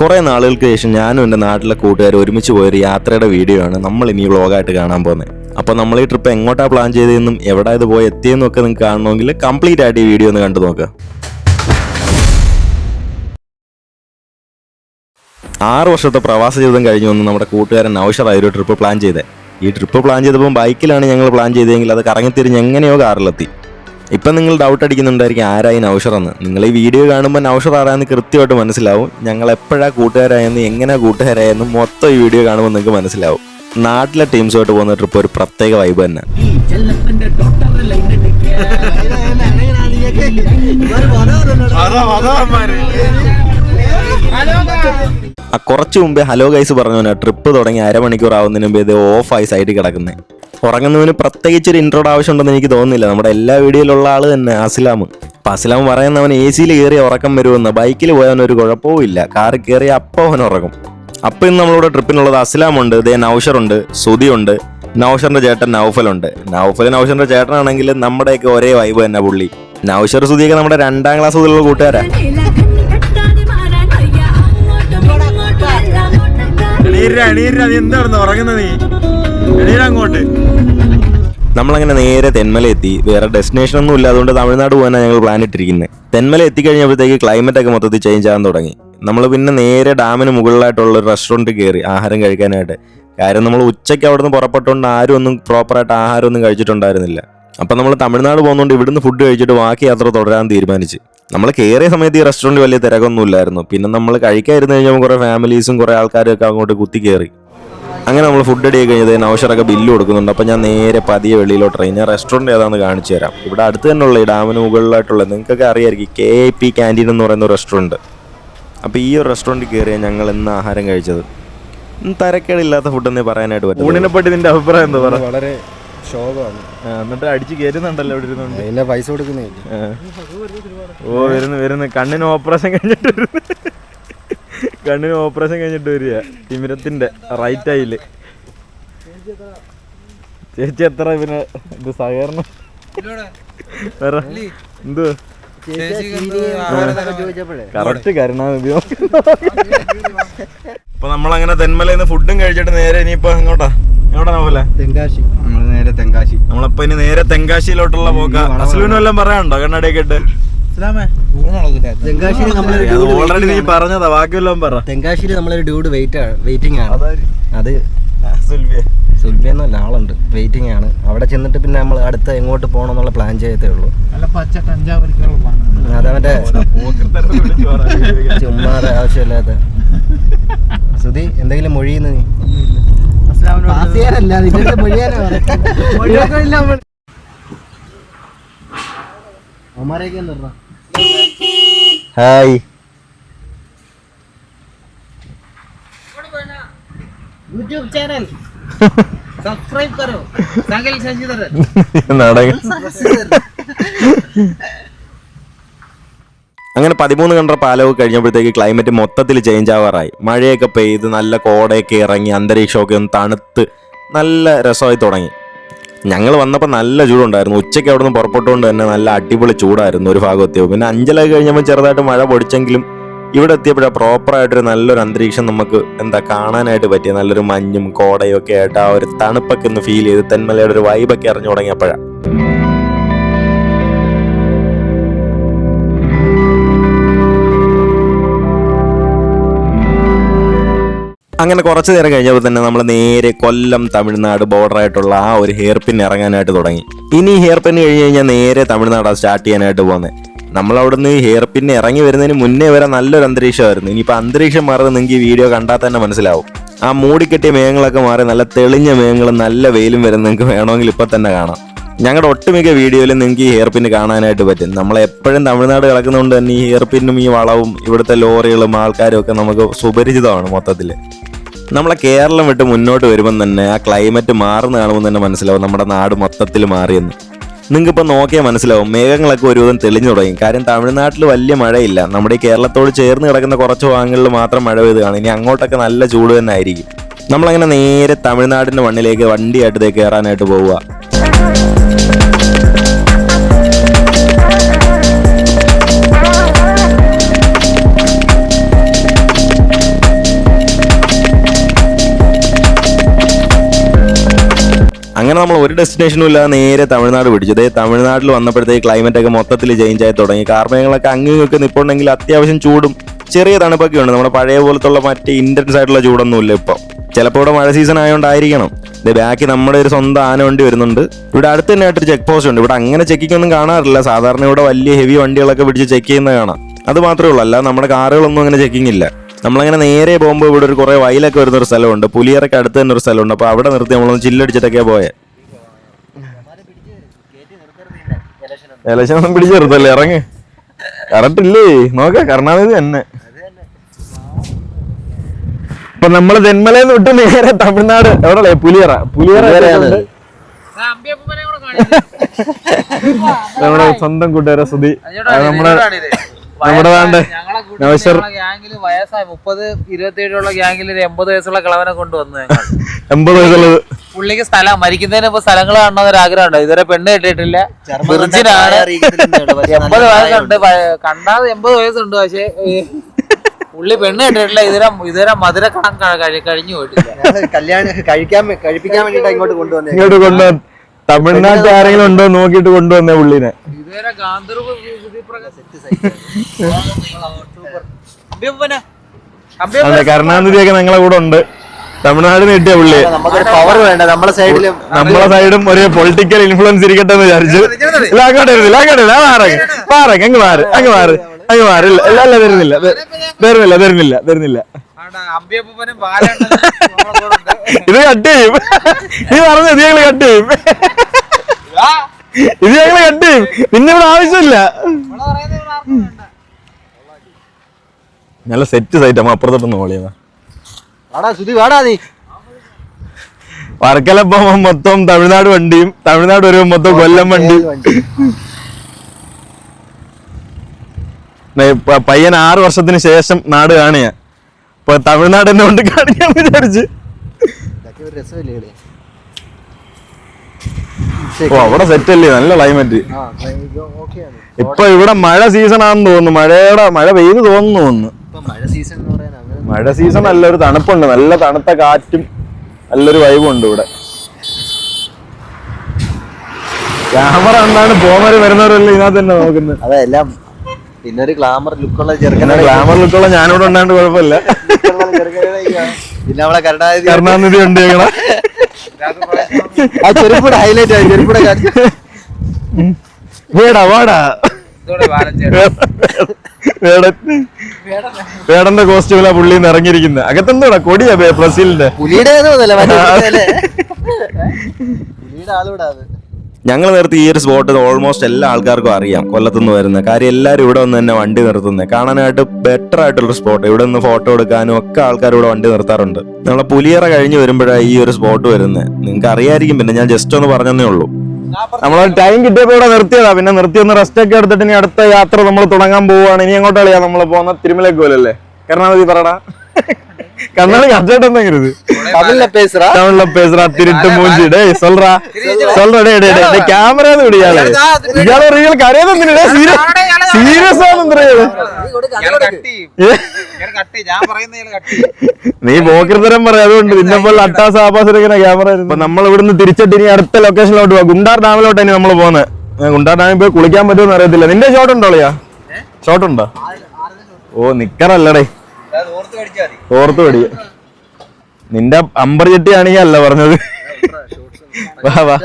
കുറേ നാളുകൾക്ക് ശേഷം ഞാനും എന്റെ നാട്ടിലെ കൂട്ടുകാർ ഒരുമിച്ച് പോയൊരു യാത്രയുടെ വീഡിയോ ആണ് നമ്മൾ ഇനി വ്ലോഗായിട്ട് കാണാൻ പോകുന്നത്. അപ്പോൾ നമ്മൾ ഈ ട്രിപ്പ് എങ്ങോട്ടാണ് പ്ലാൻ ചെയ്തതെന്നും എവിടെ ഇത് പോയി എത്തിയെന്നും ഒക്കെ നിങ്ങൾക്ക് കാണണമെങ്കിൽ കംപ്ലീറ്റ് ആയിട്ട് ഈ വീഡിയോ ഒന്ന് കണ്ടു നോക്കുക ആറ് വർഷത്തെ പ്രവാസ ജീവിതം കഴിഞ്ഞു വന്ന് നമ്മുടെ കൂട്ടുകാരൻ നൗഷറായി ഒരു ട്രിപ്പ് പ്ലാൻ ചെയ്തത് ഈ ട്രിപ്പ് പ്ലാൻ ചെയ്തപ്പോൾ ബൈക്കിലാണ് ഞങ്ങൾ പ്ലാൻ ചെയ്തതെങ്കിൽ അത് കറങ്ങിത്തിരിഞ്ഞ് എങ്ങനെയോ കാറിലെത്തി ഇപ്പം നിങ്ങൾ ഡൗട്ട് അടിക്കുന്നുണ്ടായിരിക്കും ആരായി നൗഷറെന്ന് നിങ്ങൾ ഈ വീഡിയോ കാണുമ്പോൾ നൗഷർ ആരാന്ന് കൃത്യമായിട്ട് മനസ്സിലാവും ഞങ്ങൾ എപ്പോഴാണ് കൂട്ടുകാരായെന്ന് എങ്ങനെ കൂട്ടുകാരായെന്ന് മൊത്തം ഈ വീഡിയോ കാണുമ്പോൾ നിങ്ങൾക്ക് മനസ്സിലാവും നാട്ടിലെ ടീംസുമായിട്ട് പോകുന്ന ട്രിപ്പ് ഒരു പ്രത്യേക വൈബ് തന്നെ ആ കുറച്ച് മുമ്പേ ഹലോ ഗൈസ് പറഞ്ഞവനാ ട്രിപ്പ് തുടങ്ങി അരമണിക്കൂർ ആവുന്നതിന് മുമ്പ് ഇത് ഓഫായി സൈഡിൽ കിടക്കുന്നത് ഉറങ്ങുന്നതിന് പ്രത്യേകിച്ച് ഒരു ഇൻട്രോഡ് ആവശ്യമുണ്ടെന്ന് എനിക്ക് തോന്നുന്നില്ല. നമ്മുടെ എല്ലാ വീഡിയോയിലുള്ള ആൾ തന്നെ അസ്ലാം. അപ്പം അസ്ലാം പറയുന്ന അവൻ എ സിയിൽ കയറി ഉറക്കം വരുമെന്ന്. ബൈക്കിൽ പോയാൽ ഒരു കുഴപ്പവും ഇല്ല. കാറിൽ കയറി അപ്പോൾ അവൻ ഉറങ്ങും. അപ്പം ഇന്ന് നമ്മളുടെ ട്രിപ്പിനുള്ളത് അസ്ലാം ഉണ്ട്. ഇതേ നൗഷറുണ്ട് സുതിയുണ്ട് നൗഷറിന്റെ ചേട്ടൻ നൗഫലുണ്ട് നൗഫൽ നൗഷറിന്റെ ചേട്ടനാണെങ്കിൽ നമ്മുടെയൊക്കെ ഒരേ വൈബ് തന്നെ പുള്ളി. നൗഷർ സുതിയൊക്കെ നമ്മുടെ രണ്ടാം ക്ലാസ് മുതലുള്ള കൂട്ടുകാരാ. എണീര അങ്ങോട്ട്. നമ്മളങ്ങനെ നേരെ തെന്മല എത്തി. വേറെ ഡെസ്റ്റിനേഷൻ ഒന്നും ഇല്ല. അതുകൊണ്ട് തമിഴ്നാട് പോകാനാണ് ഞങ്ങൾ പ്ലാൻ ഇട്ടിരിക്കുന്നത് തെന്മല എത്തിക്കഴിഞ്ഞപ്പോഴത്തേക്ക് ക്ലൈമറ്റ് ഒക്കെ മൊത്തത്തിൽ ചേഞ്ച് ആകാൻ തുടങ്ങി. നമ്മൾ പിന്നെ നേരെ ഡാമിന് മുകളിലായിട്ടുള്ള ഒരു റെസ്റ്റോറന്റ് കയറി ആഹാരം കഴിക്കാനായിട്ട്. കാര്യം നമ്മൾ ഉച്ചയ്ക്ക് അവിടെ നിന്ന് പുറപ്പെട്ടുകൊണ്ട് ആരും ഒന്നും പ്രോപ്പറായിട്ട് ആഹാരം ഒന്നും കഴിച്ചിട്ടുണ്ടായിരുന്നില്ല. അപ്പം നമ്മൾ തമിഴ്നാട് പോകുന്നതുകൊണ്ട് ഇവിടുന്ന് ഫുഡ് കഴിച്ചിട്ട് ബാക്കി യാത്ര തുടരാൻ തീരുമാനിച്ച്. നമ്മൾ കയറിയ സമയത്ത് ഈ റെസ്റ്റോറന്റ് വലിയ തിരക്കൊന്നും ഇല്ലായിരുന്നു പിന്നെ നമ്മൾ കഴിക്കാതിരുന്ന് കഴിഞ്ഞപ്പോൾ കുറേ ഫാമിലീസും കുറേ ആൾക്കാരും ഒക്കെ അങ്ങോട്ട് കുത്തി കയറി അങ്ങനെ നമ്മൾ ഫുഡ് അടി കഴിഞ്ഞത് നൗഷറൊക്കെ ബില്ല് കൊടുക്കുന്നുണ്ട്. അപ്പം ഞാൻ നേരെ പതിയെ വെളിയിലോട്ട് ഇറങ്ങി. ഞാൻ റെസ്റ്റോറന്റ് ഏതാണെന്ന് കാണിച്ചു തരാം. ഇവിടെ അടുത്ത് തന്നെയുള്ള ഈ ഡാമിന് മുകളിലായിട്ടുള്ള നിങ്ങൾക്കൊക്കെ അറിയായിരിക്കും കെ ഐ പി ക്യാന്റീൻ എന്ന് പറയുന്ന ഒരു റെസ്റ്റോറന്റ് അപ്പോൾ ഈ ഒരു റെസ്റ്റോറന്റിൽ കയറിയാണ് ഞങ്ങൾ ഇന്ന് ആഹാരം കഴിച്ചത്. തരക്കേടില്ലാത്ത ഫുഡെന്നേ പറയാനായിട്ട് പറ്റും ഊണിനെ പറ്റി നിന്റെ അഭിപ്രായം എന്താ പറയുക വളരെ ശോകമാണ് എന്നിട്ട് അടിച്ച് കയറ്റുന്നുണ്ടല്ലോ ഇവിടെ ഇരുന്നുണ്ട് അതിന്റെ പൈസ കൊടുക്കുന്നേ. ഓ വരുന്നു വരുന്നു. കണ്ണിന് ഓപ്പറേഷൻ കഴിഞ്ഞിട്ട് വരുന്നു. കണ്ണിന് ഓപ്പറേഷൻ കഴിഞ്ഞിട്ട് വരിക. തിമിരത്തിന്റെ റൈറ്റ് ആയിൽ ചേച്ചി എത്ര പിന്നെ ഇത് സഹകരണം? വേറെ എന്ത് ചോദിച്ചപ്പോഴേ കറക്റ്റ് കരുണാനിധി അപ്പൊ നമ്മളങ്ങനെ തെന്മലയിൽ നിന്ന് ഫുഡും കഴിച്ചിട്ട് നേരെ ഇനിയിപ്പോ എങ്ങോട്ടാ? എങ്ങോട്ടാ പോലെ തെങ്കാശി. നമ്മൾ നേരെ തെങ്കാശി. നമ്മളപ്പോ ഇനി നേരെ തെങ്കാശിയിലോട്ടുള്ള പോക്ക. അസ്ലുവിനും എല്ലാം പറയാനുണ്ടോ? കണ്ണടയൊക്കെ ഇട്ട്. ഓൾറെഡി നീ പറഞ്ഞതാ. ബാക്കിയെല്ലാം പറ. തെങ്കാശിയിൽ നമ്മളൊരു ഡ്യൂഡ് വെയിറ്റ് ആണ് വെയിറ്റിംഗ് ആണ്. അത് സുൽബി എന്നല്ല ആളുണ്ട്. വെയിറ്റിംഗ് ആണ്. അവിടെ ചെന്നിട്ട് പിന്നെ നമ്മൾ അടുത്ത എങ്ങോട്ട് പോകണം എന്നുള്ള പ്ലാൻ ചെയ്തേ ഉള്ളൂ അതവന്റെ ചുമ്മാതെ ആവശ്യമില്ലാത്ത. സുധി എന്തെങ്കിലും മൊഴിയുന്നു നീ? ഇസ്ലാമിനോട് ഹായ്. YouTube channel. സബ്സ്ക്രൈബ് കരോ? സകൽ ശശിധരൻ. നാടകം. അങ്ങനെ പതിമൂന്ന് കണ്ട പാലവ് കഴിഞ്ഞപ്പോഴത്തേക്ക് ക്ലൈമറ്റ് മൊത്തത്തിൽ ചേഞ്ച് ആവാറായി. മഴയൊക്കെ പെയ്ത് നല്ല കോടയൊക്കെ ഇറങ്ങി അന്തരീക്ഷമൊക്കെ ഒന്ന് തണുത്ത് നല്ല രസമായി തുടങ്ങി. ഞങ്ങൾ വന്നപ്പോൾ നല്ല ചൂടുണ്ടായിരുന്നു. ഉച്ചയ്ക്ക് അവിടെ നിന്ന് പുറപ്പെട്ടുകൊണ്ട് തന്നെ നല്ല അടിപൊളി ചൂടായിരുന്നു ഒരു ഭാഗം എത്തിയപ്പോൾ പിന്നെ അഞ്ചലൊക്കെ കഴിഞ്ഞപ്പോൾ ചെറുതായിട്ട് മഴ പൊടിച്ചെങ്കിലും ഇവിടെ എത്തിയപ്പോഴാണ് പ്രോപ്പറായിട്ടൊരു നല്ലൊരു അന്തരീക്ഷം നമുക്ക് എന്താ കാണാനായിട്ട് പറ്റിയ നല്ലൊരു മഞ്ഞും കോടയും ഒക്കെ ആയിട്ട് ആ ഒരു തണുപ്പൊക്കെ ഒന്ന് ഫീൽ ചെയ്ത് തെന്മലയുടെ ഒരു വൈബൊക്കെ അറിഞ്ഞു തുടങ്ങിയപ്പോഴാണ് അങ്ങനെ കുറച്ച് നേരം കഴിഞ്ഞപ്പോൾ തന്നെ നമ്മൾ നേരെ കൊല്ലം തമിഴ്നാട് ബോർഡർ ആയിട്ടുള്ള ആ ഒരു ഹെയർ പിൻ ഇറങ്ങാനായിട്ട് തുടങ്ങി. ഇനി ഹെയർ പിൻ കഴിഞ്ഞ് കഴിഞ്ഞാൽ നേരെ തമിഴ്നാടാണ് സ്റ്റാർട്ട് ചെയ്യാനായിട്ട് പോകുന്നത് നമ്മൾ അവിടുന്ന് ഈ ഹെയർ പിൻ ഇറങ്ങി വരുന്നതിന് മുന്നേ വരെ നല്ലൊരു അന്തരീക്ഷമായിരുന്നു. ഇനിയിപ്പോൾ അന്തരീക്ഷം മാറുന്നത് നിങ്ങൾക്ക് ഈ വീഡിയോ കണ്ടാൽ തന്നെ മനസ്സിലാവും. ആ മൂടിക്കെട്ടിയ മേഘങ്ങളൊക്കെ മാറി നല്ല തെളിഞ്ഞ മേഘങ്ങളും നല്ല വെയിലും വരുന്ന നിങ്ങൾക്ക് വേണമെങ്കിൽ ഇപ്പം തന്നെ കാണാം. ഞങ്ങളുടെ ഒട്ടുമിക്ക വീഡിയോയിൽ നിങ്ങൾക്ക് ഈ ഹെയർ പിൻ കാണാനായിട്ട് പറ്റും. നമ്മൾ എപ്പോഴും തമിഴ്നാട് കിടക്കുന്നതുകൊണ്ട് തന്നെ ഈ ഹെയർ പിന്നും ഈ വളവും ഇവിടുത്തെ ലോറികളും ആൾക്കാരും ഒക്കെ നമുക്ക് സുപരിചിതമാണ് മൊത്തത്തിൽ നമ്മളെ കേരളം വിട്ട് മുന്നോട്ട് വരുമ്പം തന്നെ ആ ക്ലൈമറ്റ് മാറുന്ന കാണുമ്പോൾ തന്നെ മനസ്സിലാവും നമ്മുടെ നാട് മൊത്തത്തിൽ മാറിയെന്ന്. നിങ്ങൾക്ക് ഇപ്പം നോക്കിയാൽ മനസ്സിലാവും മേഘങ്ങളൊക്കെ ഒരുവിധം തെളിഞ്ഞു തുടങ്ങി. കാര്യം തമിഴ്നാട്ടിൽ വലിയ മഴയില്ല. നമ്മുടെ കേരളത്തോട് ചേർന്ന് കിടക്കുന്ന കുറച്ച് ഭാഗങ്ങളിൽ മാത്രം മഴ പെയ്ത് കാണും. ഇനി അങ്ങോട്ടൊക്കെ നല്ല ചൂട് തന്നെ ആയിരിക്കും. നമ്മളങ്ങനെ നേരെ തമിഴ്നാടിന്റെ മണ്ണിലേക്ക് വണ്ടിയായിട്ട് കയറാനായിട്ട് പോവുക. നമ്മൾ ഒരു ഡെസ്റ്റിനേഷനും ഇല്ലാതെ നേരെ തമിഴ്നാട് പിടിച്ചു. അതേ തമിഴ്നാട്ടിൽ വന്നപ്പോഴത്തേക്ക് ക്ലൈമറ്റ് ഒക്കെ മൊത്തത്തിൽ ചേഞ്ച് ആയി തുടങ്ങി. കാർമേഘങ്ങളൊക്കെ അങ്ങനെയൊക്കെ ഇങ്ങൊക്കെ നിൽപ്പുണ്ടെങ്കിൽ അത്യാവശ്യം ചൂടും ചെറിയ തണുപ്പൊക്കെ ഉണ്ട്. നമ്മുടെ പഴയ പോലത്തുള്ള മറ്റേ ഇന്റൻസ് ആയിട്ടുള്ള ചൂടൊന്നും ഇല്ല ഇപ്പം. ചിലപ്പോൾ ഇവിടെ മഴ സീസൺ ആയതുകൊണ്ടായിരിക്കണം ഇത് ബാക്കി നമ്മുടെ ഒരു സ്വന്തം ആന വണ്ടി വരുന്നുണ്ട്. ഇവിടെ അടുത്ത് തന്നെ ആയിട്ടൊരു ചെക്ക് പോസ്റ്റ് ഉണ്ട്. ഇവിടെ അങ്ങനെ ചെക്കിംഗ് കാണാറില്ല. സാധാരണ ഇവിടെ വലിയ ഹെവി വണ്ടികളൊക്കെ പിടിച്ച് ചെക്ക് ചെയ്യുന്ന കാണാം. അത് മാത്രമേ ഉള്ളൂ. അല്ല നമ്മുടെ കാറുകളൊന്നും അങ്ങനെ ചെക്കിംഗ് ഇല്ല. നമ്മളങ്ങനെ നേരെ പോകുമ്പോൾ ഇവിടെ ഒരു കുറേ വയലൊക്കെ വരുന്ന ഒരു സ്ഥലമുണ്ട്. പുലിയറൊക്കെ അടുത്ത് തന്നെ ഒരു സ്ഥലമുണ്ട്. അപ്പോൾ അവിടെ നിർത്തി നമ്മളൊന്ന് ചില്ലടിച്ചിട്ടൊക്കെ പോയത് ഇലക്ഷൻ പിടിച്ച് നിർത്തല്ലേ ഇറങ്ങ്. കറക്റ്റ് ഇല്ലേ? നോക്ക കരുണാനിധി തന്നെ. ഇപ്പൊ നമ്മൾ തെന്മലയിൽ വിട്ട് നേരെ തമിഴ്നാട്. എവിടെ പുലിയറ. പുലിയറ. നമ്മുടെ സ്വന്തം കൂട്ടുകാരെ സുധി അത് നമ്മുടെ നമ്മുടെ വേണ്ട ഗ്യാങ്ങിൽ വയസ്സായി. മുപ്പത് ഇരുപത്തിയേഴുള്ള ഗ്യാങ്ങിൽ ഒരു എൺപത് വയസ്സുള്ള കിളവനെ കൊണ്ടുവന്നു ഞങ്ങൾ. എൺപത് വയസ്സുള്ളത്. പുള്ളിക്ക് സ്ഥലം മരിക്കുന്നതിന് ഇപ്പൊ സ്ഥലങ്ങൾ കാണണമെന്നൊരു ഉണ്ടോ ഇതുവരെ പെണ്ണ് കിട്ടിയിട്ടില്ല. വിർജിനാണ് എൺപത് വയസ്സുണ്ട് വയ- കണ്ടാൽ എൺപത് വയസ്സുണ്ട്. പക്ഷേ പുള്ളി പെണ്ണ് കിട്ടിയിട്ടില്ല. ഇതുവരെ ഇതുവരെ മധുര കണം കഴിഞ്ഞു പോയിട്ടില്ല. കല്യാണം കഴിക്കാൻ കഴിപ്പിക്കാൻ വേണ്ടിട്ട് ഇങ്ങോട്ട് കൊണ്ടുവന്നേ. ഇങ്ങോട്ട് കൊണ്ടുവന്ന് തമിഴ്നാട്ടിൽ ആരെങ്കിലും ഉണ്ടോ നോക്കിട്ട് നോക്കിയിട്ട് കൊണ്ടുവന്നേ പുള്ളിനെ. ഇതുവരെ ഗാന്ധർവ് അതെ കരുണാനിധിയൊക്കെ ഞങ്ങളെ കൂടെ ഉണ്ട്. തമിഴ്നാട് കിട്ടിയ പുള്ളി. നമുക്കൊരു പവർ വേണ്ട. നമ്മുടെ സൈഡിലും നമ്മളെ സൈഡും ഒരു പൊളിറ്റിക്കൽ ഇൻഫ്ലുവൻസ് ഇരിക്കട്ടെ എന്ന് വിചാരിച്ചു. ഇല്ല അങ്ങോട്ട് വരുന്നില്ല അങ്ങോട്ട് മാറങ്ങ് മാറങ്ങ് അങ്ങ് മാറ് അങ്ങ് മാറ് അങ്ങ് മാറ്. ഇല്ല ഇല്ല തരുന്നില്ല വരുന്നില്ല. വരുന്നില്ല വരുന്നില്ല അമ്പിയപ്പനും ബാലണ്ണനും നമ്മളെ കൂടെ ഉണ്ട്. ഇത് കട്ട് ചെയ്യും. നീ പറഞ്ഞു ഇത് ഞങ്ങൾ കട്ട് ചെയ്യും. ഇത് ഞങ്ങൾ കട്ട് ചെയ്യും. പിന്നെ ഇവിടെ ആവശ്യമില്ല. നമ്മൾ നല്ല സെറ്റ് സൈറ്റ് അമ്മ അപ്പുറത്തോട്ടൊന്ന് ഓളിയതാ വാടാ സുധി വാടാ നീ. വർക്കല പോകുമ്പോ മൊത്തം തമിഴ്നാട് വണ്ടിയും തമിഴ്നാട് വരുമ്പോ മൊത്തം കൊല്ലം പ- പയ്യൻ ആറു വർഷത്തിന് ശേഷം നാട് കാണിയ ഇപ്പൊ തമിഴ്നാട് എന്നെ കൊണ്ട് കാണിക്കാൻ വിചാരിച്ച്? ഓ അവിടെ സെറ്റ് അല്ലേ? നല്ല ക്ലൈമറ്റ് ഇപ്പൊ ഇവിടെ മഴ സീസൺ ആണെന്ന് തോന്നുന്നു. മഴയുടെ മഴ പെയ്ത് തോന്നുന്നു തോന്നുന്നു ഇപ്പൊ മഴ സീസൺ എന്ന് പറയാൻ അങ്ങനെ മഴ സീസൺ നല്ലൊരു തണുപ്പുണ്ട്. നല്ല തണുത്ത കാറ്റും നല്ലൊരു വൈബും ഉണ്ട് ഇവിടെ. ക്യാമറ എന്താണ് പോകുന്നവര് വരുന്നവരല്ല ഇതിനകത്ത് തന്നെ നോക്കുന്നത്. അതെ എല്ലാം പിന്നെ ഒരു ഗ്ലാമർ ലുക്കുള്ള ചെറുക്കന ചെറുക്കനാണ് ഗ്ലാമർ ലുക്കുള്ള ഞാനിവിടെ ഉണ്ടാണ്ട് കുഴപ്പമില്ല. പിന്നെ നമ്മളെ കരുണാനിധി ഉണ്ട് ഞങ്ങളെ. ആ ചെരുപ്പൂടെ ഹൈലൈറ്റ് ആയി ചെരുപ്പൂടെ കാണിച്ചു വേടാ വാടാ. വേടന്റെ കോസ്റ്റ്യൂമിലാ പുള്ളി ഇറങ്ങിയിരിക്കുന്നത് അകത്തെന്തോടാ കൊടിയാ ബ്രസീലിന്റെ. ഞങ്ങൾ നിർത്തി ഈ ഒരു സ്പോട്ട് ഓൾമോസ്റ്റ് എല്ലാ ആൾക്കാർക്കും അറിയാം കൊല്ലത്തുനിന്ന് വരുന്ന. കാര്യം എല്ലാവരും ഇവിടെ വന്ന് തന്നെ വണ്ടി നിർത്തുന്നത് കാണാനായിട്ട് ബെറ്റർ ആയിട്ടുള്ള സ്പോട്ട് ഇവിടെ നിന്ന് ഫോട്ടോ എടുക്കാനും ഒക്കെ ആൾക്കാർ ഇവിടെ വണ്ടി നിർത്താറുണ്ട്. നമ്മളെ പുലിയറ കഴിഞ്ഞ് വരുമ്പോഴാണ് ഈ ഒരു സ്പോട്ട് വരുന്നത് നിങ്ങൾക്ക് അറിയായിരിക്കും പിന്നെ ഞാൻ ജസ്റ്റ് ഒന്ന് പറഞ്ഞതേ ഉള്ളൂ. നമ്മൾ ടൈം കിട്ടിയപ്പോ ഇവിടെ നിർത്തിയതാ. പിന്നെ നിർത്തി ഒന്ന് റെസ്റ്റ് ഒക്കെ എടുത്തിട്ട് ഇനി അടുത്ത യാത്ര നമ്മൾ തുടങ്ങാൻ പോവുകയാണ്. ഇനി എങ്ങോട്ടാണ് നമ്മൾ പോകുന്ന തിരുമലേക്ക് പോലല്ലേ കരുണാനിധി പറടാ കർണാടക കറക്റ്റ് എന്തെങ്കിലും தமிழ்ல பேசுறா தமிழ்ல பேசுறா திருட்டு மூஞ்சி டேய் சொல்றா சொல்றா டேய் டேய் டேய் டேய் கேமரா விடு இயாளு இயாளு ரியல் കരയുന്നില്ല ഡേയ് സീരിയസ് സീരിയസ് ആണെന്ന് ഇയാള് cut ചെയ്യും. ഇയാള് cut ചെയ്യും. ഞാൻ പറയുന്നത് ഇയാള് cut ചെയ്യും. നീ പോക്കർത്തരം പറയാം അതുകൊണ്ട് നിന്നെ പോലെ അട്ടാസ് ആപാസ് ഇങ്ങനെ ക്യാമറ ഇപ്പൊ നമ്മൾ ഇവിടുന്ന് തിരിച്ചിട്ട് ഇനി അടുത്ത ലൊക്കേഷനിലോട്ട് പോവാം ഗുണ്ടാർ ഡാമിലോട്ട് ഇനി നമ്മൾ പോകുന്നത് ഗുണ്ടാർ ഡാമിൽ പോയി കുളിക്കാൻ പറ്റുമെന്ന് അറിയത്തില്ല നിന്റെ ഷോട്ട് ഉണ്ടോ അളിയാ ഷോട്ട് ഉണ്ടോ ഓ നിക്കറല്ലടേ അത് ഓർത്ത് പടി നിന്റെ അമ്പർ ചെട്ടിയാണെങ്കിൽ അല്ല പറഞ്ഞത്. വാ വാ.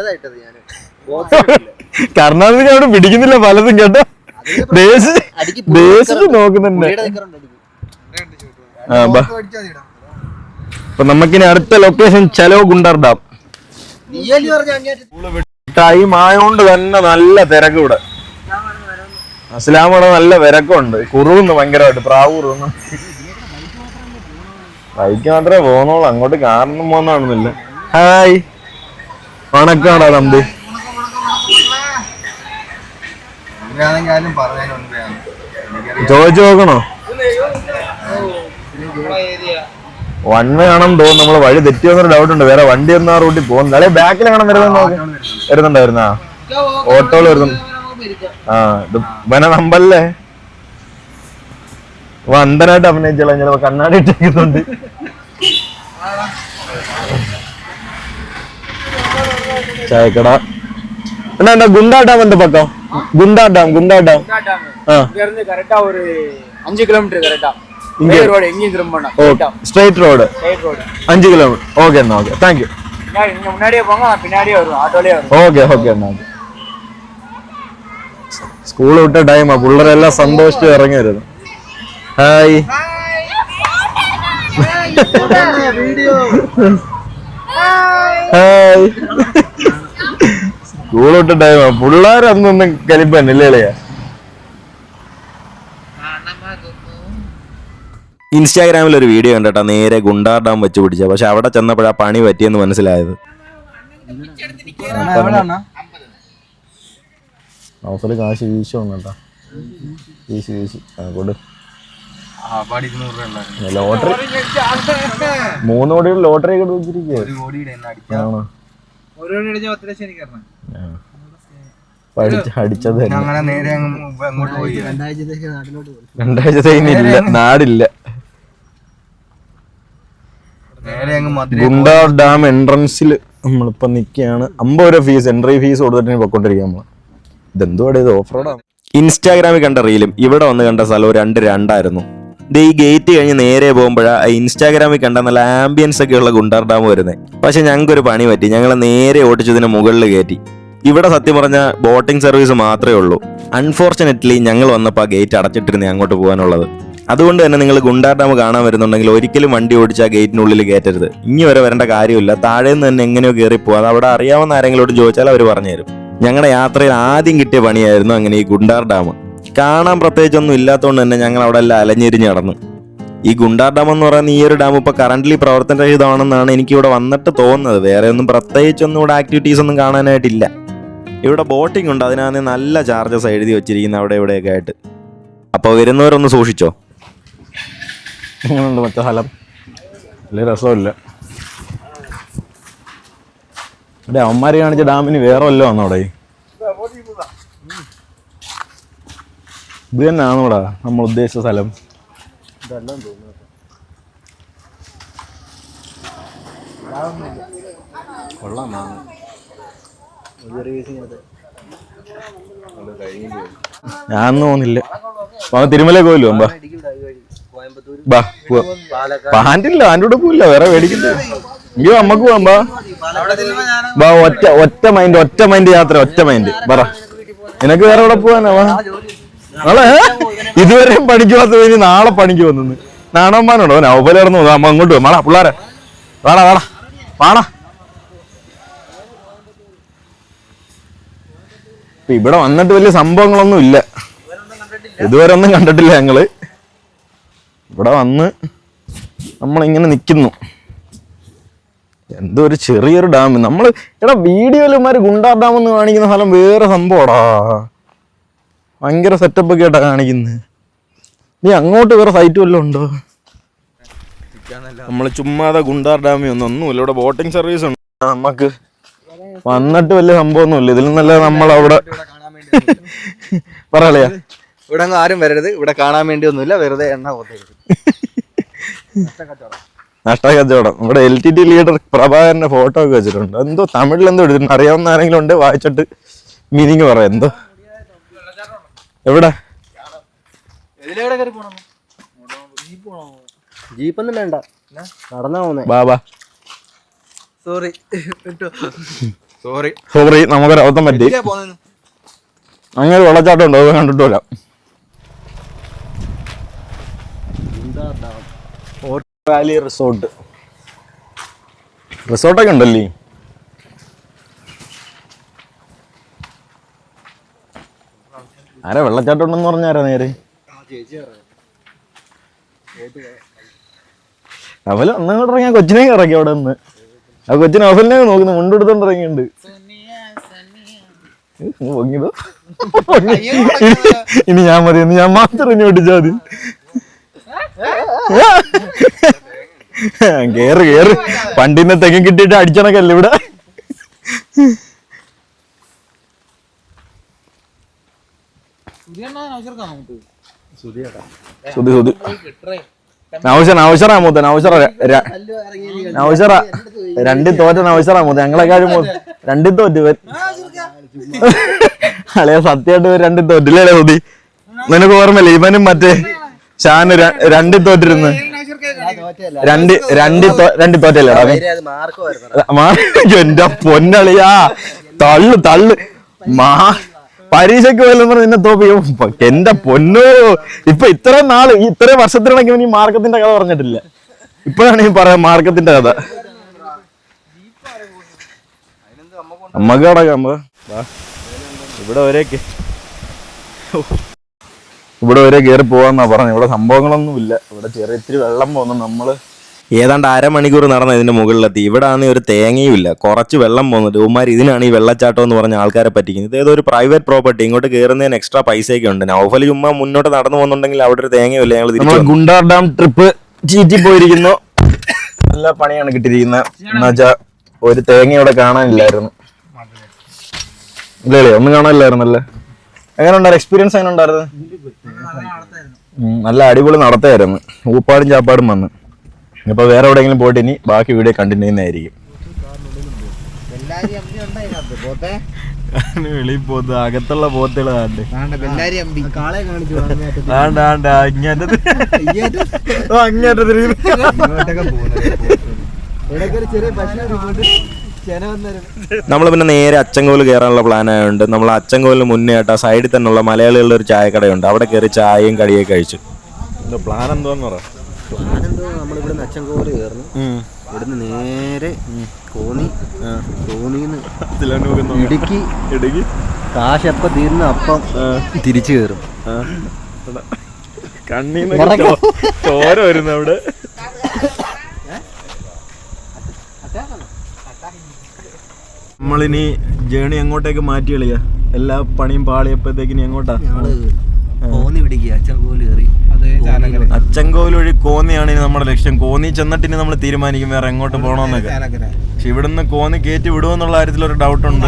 കർണാടക അവിടെ പിടിക്കുന്നില്ല പലതും കേട്ടോ. ദേശിച്ച് നോക്കുന്നുണ്ട്. അപ്പൊ നമുക്കിനി അടുത്ത ലൊക്കേഷൻ ചെലവ് ഗുണ്ടർ ഡാം. ടൈം ആയതുകൊണ്ട് തന്നെ നല്ല തിരക്ക് ഇവിടെ. അസ്ലാമോടെ നല്ല തിരക്കുണ്ട്. കുറുകുന്നു ഭയങ്കരമായിട്ട് പ്രാവ് കുറുകുന്നു ബൈക്ക് മാത്രമേ പോകുന്നുള്ളൂ അങ്ങോട്ട് കാരണം പോകുന്നതാണെന്നില്ല ഹായ് വണക്കാടാ തമ്പി ചോദിച്ചു നോക്കണോ വൺ വേ ആണെന്ന് തോന്നുന്നു നമ്മൾ വഴി തെറ്റിയോന്നൊരു ഡൗട്ട് ഉണ്ട് വേറെ വണ്ടി ഒന്നും ആ റൂട്ടിൽ പോകുന്നു അല്ലെ ബാക്കിൽ കാണാൻ വരുന്നത് വരുന്നുണ്ടായിരുന്ന ഓട്ടോകൾ വരുന്നു ആ ഇത് ഇവനെ നമ്പല്ലേ അപ്പൊ അന്ധനായിട്ട് അഭിനയിച്ചോളാം ചിലപ്പോ കണ്ണാടി ഇട്ടിരിക്കുന്നുണ്ട് ചായക്കട എന്നാ എന്താ ഗുണ്ടാ ഡാം എന്ത് പക്കം ഗുണ്ടാ ഡാം ഗുണ്ടാ ഡാം ആ இங்க இருந்து கரெக்டா ஒரு அஞ்சு கிலோமீட்டர் கரெக்டா இங்க? இங்க ரோடு எங்கேயும் திரும்ப வேண்டாம் ഓ സ്ട്രൈറ്റ് റോഡ് ரைட் ரோடு അഞ്ച് കിലോമീറ്റർ ഓക്കെ എന്നാ ഓക്കെ താങ്ക് യു பின்னாடி நீங்க முன்னாடியே போங்க நான் பின்னாடியே வருவேன் ஆட்டோலயே வருவேன் ഓക്കെ ഓക്കെ എന്നാ സ്കൂൾ വിട്ട ടൈമാ പിള്ളേരെല്ലാം സന്തോഷിച്ച് ഇറങ്ങി വരുന്നു ഹായ്. ഹായ്. സ്കൂൾ വിട്ട ടൈമാ പിള്ളേരൊന്നും കലിപ്പന്നില്ലേ ഇളയാ ഇൻസ്റ്റാഗ്രാമിൽ ഒരു വീഡിയോ കണ്ടിട്ടാ. നേരെ ഗുണ്ടാർ ഡാം വെച്ച് പിടിച്ച പക്ഷെ അവിടെ ചെന്നപ്പോഴാ പണി പറ്റിയെന്ന് മനസ്സിലായത്. അവസരം കാശ് വീശോ കേട്ടാ. വീശി വീശി. ആ കൊടു. ലോട്ടറി? മൂന്ന് കോടിയുടെ ലോട്ടറി ഒക്കെ അടിച്ചത് രണ്ടാഴ്ചത്തേക്ക് ഇല്ല. നാടില്ല. ഗുണ്ടാർ ഡാം എൻട്രൻസിൽ നമ്മളിപ്പോ നിൽക്കുകയാണ് അമ്പത് രൂപ ഫീസ് എൻട്രി ഫീസ് കൊടുത്തിട്ട് പൊക്കോണ്ടിരിക്കുക നമ്മൾ ഇതെന്തോ ഇത്? ഓഫ് റോഡാണ് ഇൻസ്റ്റാഗ്രാമിൽ കണ്ട റീലും ഇവിടെ വന്ന് കണ്ട സ്ഥലവും രണ്ട് രണ്ടായിരുന്നു. ദേ ഈ ഗേറ്റ് കഴിഞ്ഞ് നേരെ പോകുമ്പോഴാ ഇൻസ്റ്റാഗ്രാമിൽ കണ്ട നല്ല ആംബിയൻസ് ഒക്കെ ഉള്ള ഗുണ്ടാർ ഡാം വരുന്നത് പക്ഷെ ഞങ്ങൾക്കൊരു പണി പറ്റി. ഞങ്ങൾ നേരെ ഓടിച്ചതിന് മുകളിൽ കയറ്റി. ഇവിടെ സത്യം പറഞ്ഞ ബോട്ടിംഗ് സർവീസ് മാത്രമേ ഉള്ളൂ. അൺഫോർച്ചുനേറ്റ്ലി ഞങ്ങൾ വന്നപ്പോൾ ആ ഗേറ്റ് അടച്ചിട്ടിരുന്നേ അങ്ങോട്ട് പോകാനുള്ളത്. അതുകൊണ്ട് തന്നെ നിങ്ങൾ ഗുണ്ടാർ കാണാൻ വരുന്നുണ്ടെങ്കിൽ ഒരിക്കലും വണ്ടി ഓടിച്ച് ആ ഗേറ്റിനുള്ളിൽ കയറ്റരുത്. ഇനി വരെ വരേണ്ട കാര്യമില്ല. താഴെ നിന്ന് തന്നെ എങ്ങനെയോ കയറി പോകാം അവിടെ അറിയാവുന്ന ആരെങ്കിലും ചോദിച്ചാൽ അവർ പറഞ്ഞുതരും. ഞങ്ങളുടെ യാത്രയിൽ ആദ്യം കിട്ടിയ പണിയായിരുന്നു അങ്ങനെ ഈ ഗുണ്ടാർ കാണാൻ പ്രത്യേകിച്ചൊന്നും ഇല്ലാത്തതുകൊണ്ട് തന്നെ ഞങ്ങൾ അവിടെ എല്ലാം അലഞ്ഞിരിഞ്ഞ് നടന്നു. ഈ ഗുണ്ടാർ ഡാം എന്ന് പറയുന്ന ഈ ഒരു ഡാം ഇപ്പോൾ കറന്റ്ലി പ്രവർത്തനരഹിതമാണെന്നാണ് എനിക്ക് ഇവിടെ വന്നിട്ട് തോന്നുന്നത്. വേറെ ഒന്നും പ്രത്യേകിച്ചൊന്നും ഇവിടെ ആക്ടിവിറ്റീസ് ഒന്നും കാണാനായിട്ടില്ല. ഇവിടെ ബോട്ടിംഗ് ഉണ്ട്. അതിനകത്ത് നല്ല ചാർജസ് എഴുതി വെച്ചിരിക്കുന്ന അവിടെ ഇവിടെയൊക്കെ ആയിട്ട്. അപ്പോൾ വരുന്നവരൊന്ന് സൂക്ഷിച്ചോ? എങ്ങനെയുണ്ട് മറ്റേ സ്ഥലം? വലിയ രസമില്ല. കാണിച്ച ഡാമിന് വേറെ വല്ലതും അവിടെ? ഇത് തന്നെയാണോടാ നമ്മൾ ഉദ്ദേശിച്ച സ്ഥലം? ഞാനൊന്നും പോകുന്നില്ല തിരുമല പോയില്ലോ അമ്പാ ബാ പാന്റില്ല പാന്റെ കൂടെ വേറെ മേടിക്കില്ല അയ്യോ അമ്മയ്ക്ക് പോവാം ബാ ഒറ്റ ഒറ്റ മൈൻഡ് ഒറ്റ മൈൻഡ് യാത്ര ഒറ്റ മൈൻഡ് പറ. നിനക്ക് വേറെ എവിടെ പോവാനാ നാളെ? ഇതുവരെയും പണിക്ക് വന്നത് ഇനി നാളെ പണിക്ക് വന്നു നാണമ്മാനുണ്ടോ നവപലായിരുന്നു നമ്മ അങ്ങോട്ട് പോവാ മാടാ പിള്ളേരെ. വാടാ വാടാ. വാടാ. ഇവിടെ വന്നിട്ട് വലിയ സംഭവങ്ങളൊന്നും ഇല്ല. ഇതുവരെ ഒന്നും കണ്ടിട്ടില്ല. ഞങ്ങൾ. ഇവിടെ വന്ന് നമ്മളിങ്ങനെ നിൽക്കുന്നു എന്തോ ഒരു ചെറിയൊരു ഡാം. നമ്മൾ എടാ വീഡിയോയിലുമാര് ഗുണ്ടാ ഡാം എന്ന് കാണിക്കുന്ന സ്ഥലം വേറെ സംഭവടാ ഭയങ്കര സെറ്റപ്പ് ഒക്കെ ആയിട്ടാ കാണിക്കുന്നത് നീ അങ്ങോട്ട് വേറെ സൈറ്റ് വല്ലതും ഉണ്ടോ? നമ്മൾ ചുമ്മാതെ ഗുണ്ടാർ ഡാമി ഒന്നും ഒന്നുമില്ല. ഇവിടെ ബോട്ടിംഗ് സർവീസ് ഉണ്ട്. നമുക്ക് വന്നിട്ട് വലിയ സംഭവമൊന്നുമില്ല. ഇതിൽ നല്ല നമ്മളവിടെ പറയാ ഇവിടെ അങ്ങ് ആരും വരരുത്. ഇവിടെ കാണാൻ വേണ്ടി ഒന്നുമില്ല വെറുതെ എണ്ണ പോത്തേക്ക് നഷ്ടക്കച്ചവടം. ഇവിടെ എൽ ടി ടി ലീഡർ പ്രഭാകരന്റെ ഫോട്ടോ ഒക്കെ വെച്ചിട്ടുണ്ട്. എന്തോ തമിഴിൽ എന്തോ എടുത്തിട്ടുണ്ട്. അറിയാവുന്ന ആരെങ്കിലും ഉണ്ട്? വായിച്ചിട്ട് മീനിങ് പറയാം എന്തോ എവിടെ? ജീപ്പൊന്നും വേണ്ട. നടന്നാ പോന്നെ. ബാബാ സോറി സോറി സോറി നമുക്കൊരു അബദ്ധം പറ്റി. അങ്ങനെ വെള്ളച്ചാട്ടം ഉണ്ടോ അത് കണ്ടിട്ട് വരാം. Valley resort. റിസോർട്ടൊക്കെ ഉണ്ടല്ലേ? ആരാ വെള്ളച്ചാട്ടം ഉണ്ടെന്ന് പറഞ്ഞാരാ നേരെ? അവൽ ഒന്നങ്ങോട്ട് ഇറങ്ങിയ കൊച്ചിനെ ഇറങ്ങി അവിടെ നിന്ന്. ആ കൊച്ചിനെ അവലിനെ നോക്കുന്നു മുണ്ടെടുത്തോണ്ട് ഇറങ്ങിയിട്ടുണ്ട്. ഉം, പൊങ്ങിയതോ? ഇനി- ഞാൻ മതി ഞാൻ മാത്രം ഇനി ഓടിച്ചാൽ മതി. കേറ് കേറ്. പണ്ടിന്റെ തെങ്ങും കിട്ടിയിട്ട് അടിച്ചണക്കല്ലേ ഇവിടെ? സുതി സുതി നൗഷർ നൗഷറാ മൂത്ത നൗഷറ. നൗഷറ. രണ്ടിൽ തോറ്റ നൗഷറാ മൂത്ത. ഞങ്ങളെക്കാളും മൂത്ത രണ്ടിൽ തോറ്റ്. അല്ലെ അളിയ സത്യമായിട്ട് രണ്ടിൽ തോറ്റില്ലേ മോദി നിനക്ക് ഓർമ്മയില്ല? ഇവനും മറ്റേ ഷാന് രണ്ടിൽ തോറ്റിരുന്ന്. രണ്ട് രണ്ട് രണ്ട് തോറ്റല്ലേ മാർക്ക് എന്റെ പൊന്നളിയാ. തള്ളു തള്ളു. മാ പരീക്ഷയ്ക്ക് പോയാലും നിന്നെ തോപ്പിക്കും. എന്റെ പൊന്നോ. ഇപ്പൊ ഇത്ര നാൾ ഇത്ര വർഷത്തിനാണെങ്കിൽ ഈ മാർക്കത്തിന്റെ കഥ പറഞ്ഞിട്ടില്ല. ഇപ്പോഴാണ് ഈ പറയാ മാർക്കത്തിന്റെ കഥ. നമ്മക്ക് കടക്കാം. ഇവിടെ ഒരേ കേ- ഇവിടെ ഒരേ കയറി പോവാന്നാ പറഞ്ഞു ഇവിടെ സംഭവങ്ങളൊന്നും ഇല്ല ഇവിടെ ചെറിയ ഇത്തിരി വെള്ളം പോകുന്നു നമ്മൾ. ഏതാണ്ട് അരമണിക്കൂർ നടന്ന ഇതിന്റെ മുകളിലെത്തി. ഇവിടെ ആണെങ്കിൽ ഒരു തേങ്ങയും ഇല്ല. കുറച്ച് വെള്ളം പോകുന്നുണ്ട്. ഉമ്മാർ ഇതിനാണ് ഈ വെള്ളച്ചാട്ടം എന്ന് പറഞ്ഞ ആൾക്കാരെ പറ്റിക്കുന്നത്. ഇതേതോ ഒരു പ്രൈവറ്റ് പ്രോപ്പർട്ടി ഇങ്ങോട്ട് കയറുന്നതിന് എക്സ്ട്രാ പൈസയൊക്കെ ഉണ്ട്. നൗഫലി ഉമ്മ മുന്നോട്ട് നടന്നു പോകുന്നുണ്ടെങ്കിൽ അവിടെ ഒരു തേങ്ങയും ഇല്ല. ഞങ്ങൾ ഗുണ്ടാർ ഡാം ട്രിപ്പ് ചീറ്റി പോയിരിക്കുന്നു. നല്ല പണിയാണ് കിട്ടിയിരിക്കുന്നത് എന്നുവെച്ചാ ഒരു തേങ്ങ ഇവിടെ കാണാനില്ലായിരുന്നു. ഇല്ലേ ഒന്നും കാണാനില്ലായിരുന്നല്ലേ? എങ്ങനെ ഉണ്ടായിരുന്നു? എക്സ്പീരിയൻസ് എങ്ങനെ ഉണ്ടായിരുന്നു? നല്ല അടിപൊളി നടത്തായിരുന്നു. ഊപ്പാടും ചാപ്പാടും വന്ന്. ഇപ്പൊ വേറെ എവിടെയെങ്കിലും പോയിട്ട് ഇനി ബാക്കി വീഡിയോ കണ്ടിന്യൂ ചെയ്യുന്നതായിരിക്കും. വെളിയിൽ അകത്തുള്ള പോത്തുകളാണ്ട്. ആണ്ട് ആണ്ട് നമ്മൾ പിന്നെ നേരെ അച്ചങ്കോൽ കയറാനുള്ള പ്ലാൻ ആയതുകൊണ്ട് നമ്മൾ അച്ചങ്കോലിന് മുന്നേ ആയിട്ട് ആ സൈഡിൽ തന്നെയുള്ള മലയാളികളുടെ ഒരു ചായക്കടയുണ്ട്. അവിടെ കയറി ചായയും കടിയൊക്കെ കഴിച്ചു. പ്ലാൻ എന്തോന്ന് പറ. നമ്മളിവിടുന്ന് അച്ചൻകോൽ കയറുന്നു. ഇവിടുന്ന് നേരെ കോന്നി. കോന്നിന്ന് ഇടുക്കി. ഇടുക്കി? കാശ് എപ്പം തീർന്ന് അപ്പം തിരിച്ചു കയറും. കണ്ണീന്ന് ചോര വരുന്നു അവിടെ. നമ്മളിനി ജേണി എങ്ങോട്ടേക്ക് മാറ്റി കളിയാ? എല്ലാ പണിയും പാളിയപ്പോഴത്തേക്കിനി എങ്ങോട്ടാ? കോന്നി പിടിക്കുക അച്ചൻകോൽ കയറി. അച്ചൻകോവിൽ വഴി കോന്നിയാണ് ഇനി നമ്മുടെ ലക്ഷ്യം. കോന്നി ചെന്നിട്ട് ഇനി നമ്മൾ തീരുമാനിക്കും വേറെ എങ്ങോട്ട് പോകണമെന്നൊക്കെ പക്ഷെ ഇവിടുന്ന് കോന്നി കയറ്റി വിടുമെന്നുള്ള കാര്യത്തിൽ ഒരു ഡൗട്ട് ഉണ്ട്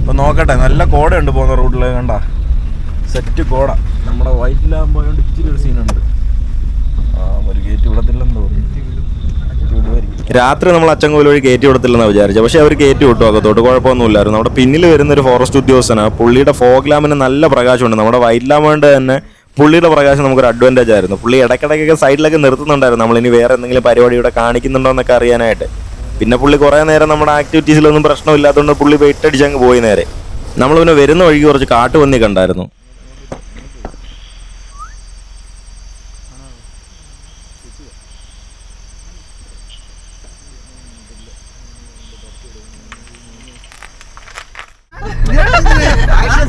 അപ്പൊ നോക്കട്ടെ നല്ല കോടയുണ്ട് പോകുന്ന റൂട്ടിൽ കണ്ട? സെറ്റ് കോട. നമ്മുടെ വൈറ്റിലാകുമ്പോയോണ്ട് ഇച്ചിരി ഒരു സീനുണ്ട്. ആ ഒരു ഗേറ്റ് വിടത്തില്ലെന്ന് തോന്നുന്നു. രാത്രി നമ്മൾ അച്ചൻകോവിൽ വഴി കയറ്റി വിടത്തില്ലെന്ന് വിചാരിച്ചു. പക്ഷെ അവർ കയറ്റി വിട്ടു അകത്തോട്ട് കുഴപ്പമൊന്നുമില്ലായിരുന്നു. നമ്മുടെ പിന്നിൽ വരുന്ന ഒരു ഫോറസ്റ്റ് ഉദ്യോഗസ്ഥനാണ് പുള്ളിയുടെ ഫോഗ് ലാമ്പിന് നല്ല പ്രകാശമുണ്ട്. നമ്മുടെ വൈറ്റ് ലാമ്പ് തന്നെ പുള്ളിയുടെ പ്രകാശം നമുക്കൊരു അഡ്വാന്റേജ് ആയിരുന്നു. പുള്ളി ഇടയ്ക്കിടയ്ക്കൊക്കെ സൈഡിലൊക്കെ നിർത്തുന്നുണ്ടായിരുന്നു. ഇനി വേറെ എന്തെങ്കിലും പരിപാടി ഇവിടെ കാണിക്കുന്നുണ്ടോ എന്നൊക്കെ അറിയാനായിട്ട്. പിന്നെ പുള്ളി കുറേ നേരം നമ്മുടെ ആക്ടിവിറ്റീസിലൊന്നും പ്രശ്നമില്ലാത്തതുകൊണ്ട് പുള്ളി വെയിട്ടടിച്ച് അങ്ങ് പോയി നേരെ. നമ്മൾ പിന്നെ വരുന്ന വഴിക്ക് കുറച്ച് കാട്ടുപന്നി കണ്ടായിരുന്നു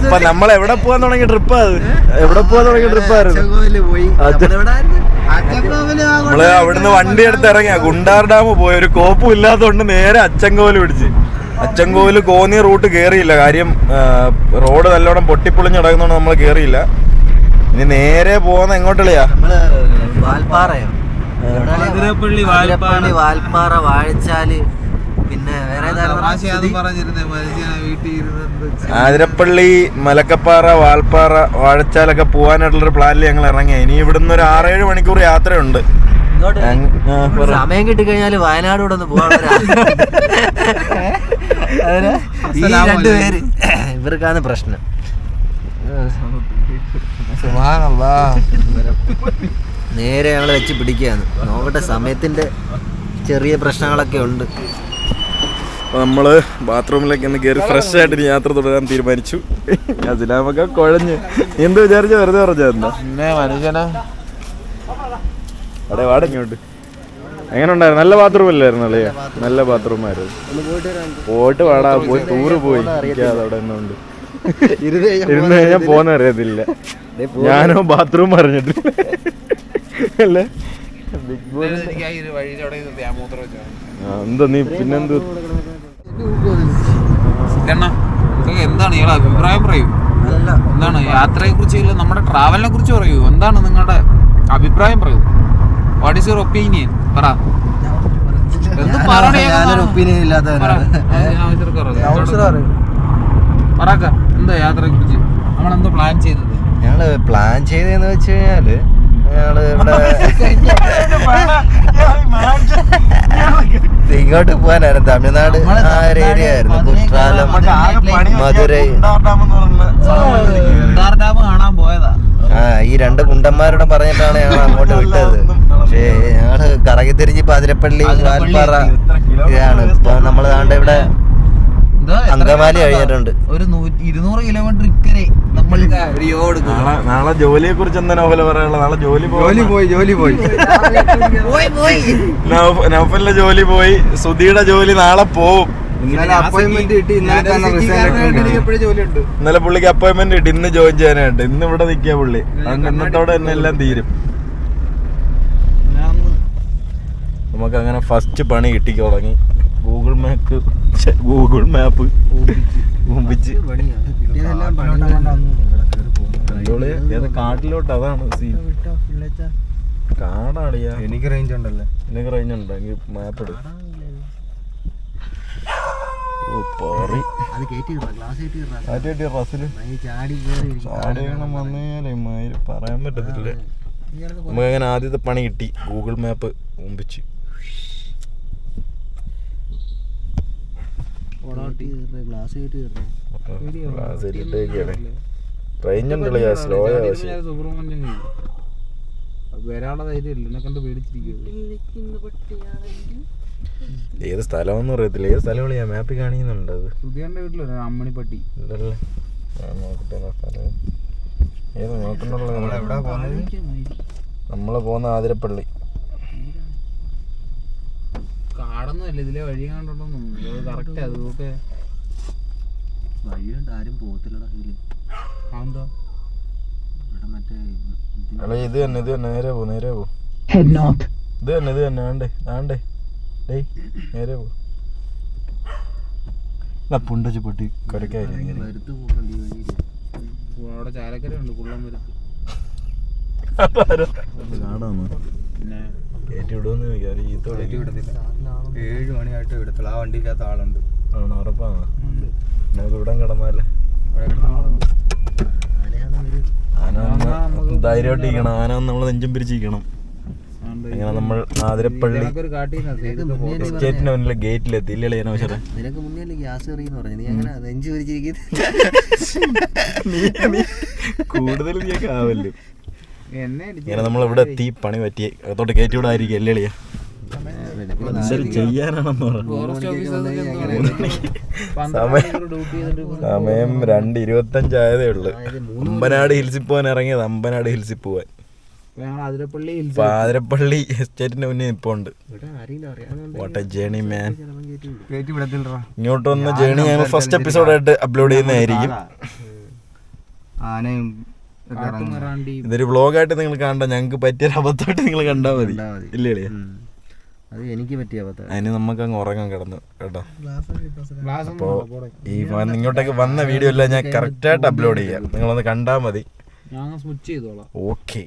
അപ്പൊ നമ്മൾ എവിടെ പോകാൻ തുടങ്ങിയ ട്രിപ്പ് അത്? എവിടെ പോകാൻ തുടങ്ങിയ ട്രിപ്പായിരുന്നു? നമ്മൾ അവിടുന്ന് വണ്ടി എടുത്ത് ഇറങ്ങിയ. ഗുണ്ടാർ ഡാം പോയി. ഒരു കോപ്പും ഇല്ലാത്തതുകൊണ്ട് നേരെ അച്ചൻകോവിൽ പിടിച്ച്. അച്ചൻകോവിൽ കോന്നി റൂട്ട് കേറിയില്ല. കാര്യം റോഡ് നല്ലോണം പൊട്ടിപ്പൊളിഞ്ഞ് കിടക്കുന്നതുകൊണ്ട് നമ്മൾ കേറിയില്ല. ഇനി നേരെ പോകുന്ന എങ്ങോട്ടുള്ളയാ നമ്മൾ വാൽപ്പാറയോ? വാൽപ്പാറ വാഴച്ചാൽ. പിന്നെ വേറെ ആതിരപ്പള്ളി മലക്കപ്പാറ വാൽപ്പാറ വാഴച്ചാലൊക്കെ പോകാനായിട്ടുള്ളൊരു പ്ലാനിൽ ഞങ്ങൾ ഇറങ്ങിയ. ഇനി ഇവിടുന്ന് ഒരു ആറേഴ് മണിക്കൂർ യാത്രയുണ്ട്. സമയം കിട്ടിക്കഴിഞ്ഞാൽ വയനാട് കൂടെ ഒന്ന് പോകാൻ ഈ രണ്ടുപേര് ഇവർക്കാണ് പ്രശ്നം. നേരെ ഞങ്ങൾ വെച്ച് പിടിക്കുകയാണ്. നോക്കട്ടെ സമയത്തിന്റെ ചെറിയ പ്രശ്നങ്ങളൊക്കെ ഉണ്ട്. അപ്പൊ നമ്മൾ ബാത്റൂമിലേക്ക് ഒന്ന് കയറി ഫ്രഷ് ആയിട്ട് ഇനി യാത്ര തുടരാൻ തീരുമാനിച്ചു. അതിലാമൊക്കെ കുഴഞ്ഞ്. എന്ത് വിചാരിച്ച വെറുതെ പറഞ്ഞാ പിന്നെ മനുഷ്യനെ. അവിടെ വാടങ്ങോട്ട് എങ്ങനെ ഉണ്ടായിരുന്നു? നല്ല ബാത്റൂം അല്ലായിരുന്നു അല്ലേ? നല്ല ബാത്റൂം ആയിരുന്നു. ഒന്ന് പോയിട്ട് വാടാ പോയി ടൂറ് പോയി. അവിടെ ഉണ്ട്. ഇരുന്ന് കഴിഞ്ഞാൽ പോന്നറിയത്തില്ല ഞാനോ ബാത്റൂം പറഞ്ഞിട്ട് അല്ലേ? ബിഗ് ബോസ് എന്താ നീ പിന്നെന്ത് എന്താണ് ഇയാളെ അഭിപ്രായം പറയൂ? എന്താണ് യാത്രയെ കുറിച്ച് നമ്മുടെ ട്രാവലിനെ കുറിച്ച് പറയൂ. എന്താണ് നിങ്ങളുടെ അഭിപ്രായം പറയൂ? വാട്ട് ഈസ് യുവർ ഒപ്പീനിയൻ പറ. എന്ത് പറയണേ ഞാനൊരു ഒപ്പീനിയൻ ഇല്ലാത്തവനാണ്. പറക്ക. എന്താ യാത്രയെ കുറിച്ച് നമ്മളെന്തോ പ്ലാൻ ചെയ്തത്? ഞങ്ങൾ പ്ലാൻ ചെയ്തതെന്ന് വെച്ച് കഴിഞ്ഞാൽ ഞങ്ങൾ ഇവിടെ ഇങ്ങോട്ട് പോകാനായിരുന്നു. തമിഴ്നാട് ആ ഒരു ഏരിയ ആയിരുന്നു കുട്ടാലം മധുരൈ. ആ ഈ രണ്ട് കുണ്ടന്മാരോട് പറഞ്ഞിട്ടാണ് ഞങ്ങൾ അങ്ങോട്ട് വിട്ടത്. പക്ഷേ ഞങ്ങൾ കറങ്ങി തിരിഞ്ഞ് പാതിരപ്പള്ളി വാൽപ്പാറ ഇതാണ്. ഇപ്പൊ നമ്മൾ ദാണ്ട് ഇവിടെ അങ്കമാലി കഴിഞ്ഞിട്ടുണ്ട്. ഒരു ഇരുന്നൂറ് കിലോമീറ്റർ ഇക്കരെ നമ്മൾ നാളെ നാളെ ജോലിയെ കുറിച്ച് എന്താ നോവല പറയാനുള്ള നാളെ ജോലി ജോലി പോയി ജോലി പോയി. നൗഫലിന്റെ ജോലി പോയി. സുധിയുടെ ജോലി നാളെ പോവും. ഇന്നലെ പുള്ളിക്ക് അപ്പോയിന്റ്മെന്റ് കിട്ടി. ഇന്ന് ജോയിൻ ചെയ്യാനായിട്ട്. ഇന്ന് ഇവിടെ നിൽക്കുക പുള്ളി. ഇന്നത്തോടെ തന്നെ എല്ലാം തീരും. നമുക്ക് അങ്ങനെ ഫസ്റ്റ് പണി കിട്ടി തുടങ്ങി ഗൂഗിൾ മാപ്പ് ഗൂഗിൾ മാപ്പ്. ഏത് കാട്ടിലോട്ട് അതാണ് സീൻ കാടാളിയാ എനിക്ക് റേഞ്ച് ഉണ്ടല്ലേ? എനിക്ക് റേഞ്ച് ഉണ്ടോ? എനിക്ക് മാപ്പ് എടു ഓ പറി. അത് കയറ്റി ഗ്ലാസ് കയറ്റി മാറ്റി കിട്ടിയ റസിൽ ചാടി കയറി ചാടിയണം വന്നേലേ മയിൽ പറയാൻ പറ്റത്തില്ല. നമുക്ക് അങ്ങനെ ആദ്യത്തെ പണി കിട്ടി. ഗൂഗിൾ മാപ്പ് മുമ്പിച്ച് ഗ്ലാസ് കയറ്റി സ്ലോ ആവശ്യം സുബ്രഹ്മണ്യം വരാനുള്ള ധൈര്യമില്ല എന്നെ കണ്ട് പേടിച്ചിരിക്കുന്നത് ഏത് സ്ഥലമെന്ന് അറിയത്തില്ല ഏത് സ്ഥലം വിളിയാ? മാപ്പിൽ കാണിക്കുന്നുണ്ട് അത്. സുധിയാന്റെ വീട്ടിലൊരു അമ്മണിപ്പട്ടി. ഞാൻ നോക്കട്ടെ ഏതാ സ്ഥലം നോക്കണ്ടുള്ള നമ്മൾ പോകുന്ന ആതിരപ്പള്ളി. കാടൊന്നും അല്ല ഇതിലെ വഴി കണ്ടോണ്ടോന്നു കറക്റ്റ് അത് നോക്കെ വഴിയുണ്ട് ആരും പോകത്തില്ലടാ ഇതിൽ. ഇവിടെ മറ്റേ ഇത് തന്നെ ഇത് തന്നെ. നേരെ പോ നേരെ പോ. ഇത് തന്നെ ഇത് തന്നെ. ഡേയ് നേരെ പോ. പുണ്ടച്ച് പൊട്ടി. കുരക്കായി. വരുത്ത് പോകണ്ട ഈ വഴിയിൽ അവിടെ ചാലക്കര ഉണ്ട് കുള്ളം വരുത്ത് ഏഴ് മണിയായിട്ട് വിടത്തുള്ളൂ ആ വണ്ടിയില്ലാത്ത ആളുണ്ട്. ആണ്? ഉറപ്പാണ്? നമുക്ക് ഇവിടെ കിടന്നാലേ? ആന നമ്മൾ ധൈര്യമായിട്ട് ഇരിക്കണം. ആന നമ്മൾ നമ്മളെ നെഞ്ചും പിരിച്ചിരിക്കണം അങ്ങനെ നമ്മൾ ആതിരപ്പള്ളി സ്റ്റേറ്റിന്റെ മുന്നിലെ ഗേറ്റിലെത്തി. ഇല്ലേ നിനക്ക് മുന്നേ ഗ്യാസ് എറിയെന്ന് പറഞ്ഞു? നീ അങ്ങനെ നെഞ്ചു പിരിച്ചിരിക്കുന്നത് കൂടുതൽ ആവല്ലോ എന്നെ ഇങ്ങനെ നമ്മൾ ഇവിടെ എത്തി പണി പറ്റി അകത്തോട്ട് കയറ്റി വിടായിരിക്കും ചെയ്തിട്ട് സമയം രണ്ട് ഇരുപത്തഞ്ചായതേ ഉള്ളു. അമ്പനാട് ഹിൽസിൽ പോകാൻ ഇറങ്ങിയത് അമ്പനാട് ഹിൽസിൽ പോവാൻ. പാതിരപ്പള്ളി എസ്റ്റേറ്റിന്റെ മുന്നേ ആരെങ്കിലും വാട്ട് എ ജേണി മാൻ ഇങ്ങോട്ട് വന്ന ജേണി ഞങ്ങൾ ഫസ്റ്റ് എപ്പിസോഡായിട്ട് അപ്ലോഡ് ചെയ്യുന്നതായിരിക്കും. ആനയും ഇതൊരു വ്ളോഗായിട്ട് നിങ്ങൾ കണ്ട ഞങ്ങൾക്ക് പറ്റിയൊരു അബദ്ധമായിട്ട് നിങ്ങൾ കണ്ടാൽ മതി കണ്ടാ മതി. ഇല്ലേ? അത് എനിക്ക് പറ്റിയ അബദ്ധം. അതിന് നമുക്ക് അങ്ങ് ഉറങ്ങാൻ കിടന്നു കേട്ടോ. ഗ്ലാസ് അപ്പോ ഈ ഇങ്ങോട്ടേക്ക് വന്ന വീഡിയോ എല്ലാം ഞാൻ കറക്റ്റായിട്ട് അപ്ലോഡ് ചെയ്യാം. നിങ്ങളൊന്ന് കണ്ടാൽ മതി. ഞാൻ സ്വിച്ച് ചെയ്തോളാം. ഓക്കെ